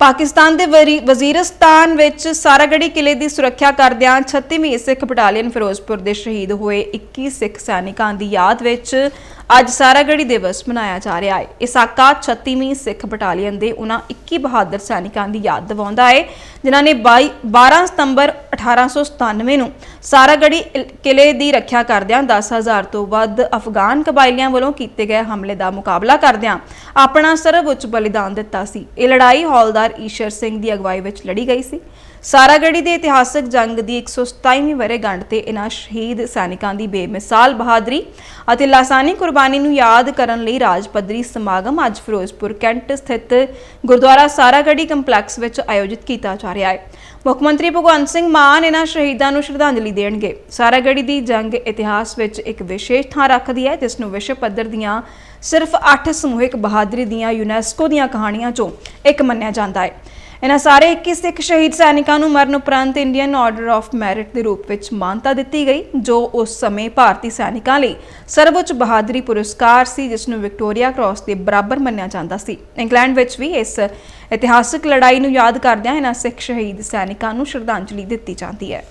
ਪਾਕਿਸਤਾਨ ਦੇ ਵਰੀ- ਵਜ਼ੀਰਸਤਾਨ ਵਿੱਚ ਸਾਰਾਗੜੀ ਕਿਲੇ ਦੀ ਸੁਰੱਖਿਆ ਕਰਦਿਆਂ 36ਵੀਂ ਸਿੱਖ ਬਟਾਲੀਅਨ ਫਿਰੋਜ਼ਪੁਰ ਦੇ ਸ਼ਹੀਦ ਹੋਏ 21 ਸਿੱਖ ਸੈਨਿਕਾਂ ਦੀ ਯਾਦ ਵਿੱਚ ਅੱਜ ਸਾਰਾਗੜੀ ਦਿਵਸ ਮਨਾਇਆ ਜਾ ਰਿਹਾ ਹੈ। ਇਹ ਸਾਕਾ 36ਵੀਂ ਸਿੱਖ ਬਟਾਲੀਅਨ ਦੇ ਉਹਨਾਂ 21 ਬਹਾਦਰ ਸੈਨਿਕਾਂ ਦੀ ਯਾਦ ਦਿਵਾਉਂਦਾ ਹੈ, ਜਿਨ੍ਹਾਂ ਨੇ 22 12 ਸਤੰਬਰ 1897 ਨੂੰ ਸਾਰਾਗੜੀ ਕਿਲੇ ਦੀ ਰੱਖਿਆ ਕਰਦਿਆਂ 10000 ਤੋਂ ਵੱਧ ਅਫਗਾਨ ਕਬਾਇਲੀਆਂ ਵੱਲੋਂ ਕੀਤੇ ਗਏ ਹਮਲੇ ਦਾ ਮੁਕਾਬਲਾ ਕਰਦਿਆਂ ਆਪਣਾ ਸਰਵਉੱਚ ਬਲੀਦਾਨ ਦਿੱਤਾ ਸੀ। ਇਹ ਲੜਾਈ ਹੌਲਦਾਰ ਈਸ਼ਰ ਸਿੰਘ ਦੀ ਅਗਵਾਈ ਵਿੱਚ ਲੜੀ ਗਈ ਸੀ। ਸਾਰਾਗੜੀ ਦੇ ਇਤਿਹਾਸਕ ਜੰਗ ਦੀ 127ਵੀਂ ਵਰ੍ਹੇਗੰਢ ਤੇ ਇਨ੍ਹਾਂ ਸ਼ਹੀਦ ਸੈਨਿਕਾਂ ਦੀ ਬੇਮਿਸਾਲ ਬਹਾਦਰੀ ਅਤੇ ਲਾਸਾਨੀ ਕੁਰਬਾਨੀ ਨੂੰ ਯਾਦ ਕਰਨ ਲਈ ਰਾਜ ਪੱਧਰੀ ਸਮਾਗਮ ਅੱਜ ਫਿਰੋਜ਼ਪੁਰ ਕੈਂਟ ਸਥਿਤ ਗੁਰਦੁਆਰਾ ਸਾਰਾਗੜੀ ਕੰਪਲੈਕਸ ਵਿੱਚ ਆਯੋਜਿਤ ਕੀਤਾ ਜਾ ਰਿਹਾ ਹੈ। ਮੁੱਖ ਮੰਤਰੀ ਭਗਵੰਤ ਸਿੰਘ ਮਾਨ ਇਹਨਾਂ ਸ਼ਹੀਦਾਂ ਨੂੰ ਸ਼ਰਧਾਂਜਲੀ ਦੇਣਗੇ। ਸਾਰਾਗੜੀ ਦੀ ਜੰਗ ਇਤਿਹਾਸ ਵਿੱਚ ਇੱਕ ਵਿਸ਼ੇਸ਼ ਥਾਂ ਰੱਖਦੀ ਹੈ, ਜਿਸ ਨੂੰ ਵਿਸ਼ਵ ਪੱਧਰ ਦੀਆਂ ਸਿਰਫ 8 ਸਮੂਹਿਕ ਬਹਾਦਰੀ ਦੀਆਂ ਯੂਨੈਸਕੋ ਦੀਆਂ ਕਹਾਣੀਆਂ ਚੋਂ ਇੱਕ ਮੰਨਿਆ ਜਾਂਦਾ ਹੈ। ਇਹਨਾਂ ਸਾਰੇ 21 ਸਿੱਖ ਸ਼ਹੀਦ ਸੈਨਿਕਾਂ ਨੂੰ ਮਰਨ ਉਪਰੰਤ ਇੰਡੀਅਨ ਆਰਡਰ ਆਫ ਮੈਰਿਟ ਦੇ ਰੂਪ ਵਿੱਚ ਮਾਨਤਾ ਦਿੱਤੀ ਗਈ, ਜੋ ਉਸ ਸਮੇਂ ਭਾਰਤੀ ਸੈਨਿਕਾਂ ਲਈ ਸਰਵਉੱਚ ਬਹਾਦਰੀ ਪੁਰਸਕਾਰ ਸੀ, ਜਿਸ ਨੂੰ ਵਿਕਟੋਰੀਆ ਕ੍ਰਾਸ ਦੇ ਬਰਾਬਰ ਮੰਨਿਆ ਜਾਂਦਾ ਸੀ। ਇੰਗਲੈਂਡ ਵਿੱਚ ਵੀ ਇਸ ਇਤਿਹਾਸਕ ਲੜਾਈ ਨੂੰ ਯਾਦ ਕਰਦਿਆਂ ਇਹਨਾਂ ਸਿੱਖ ਸ਼ਹੀਦ ਸੈਨਿਕਾਂ ਨੂੰ ਸ਼ਰਧਾਂਜਲੀ ਦਿੱਤੀ ਜਾਂਦੀ ਹੈ।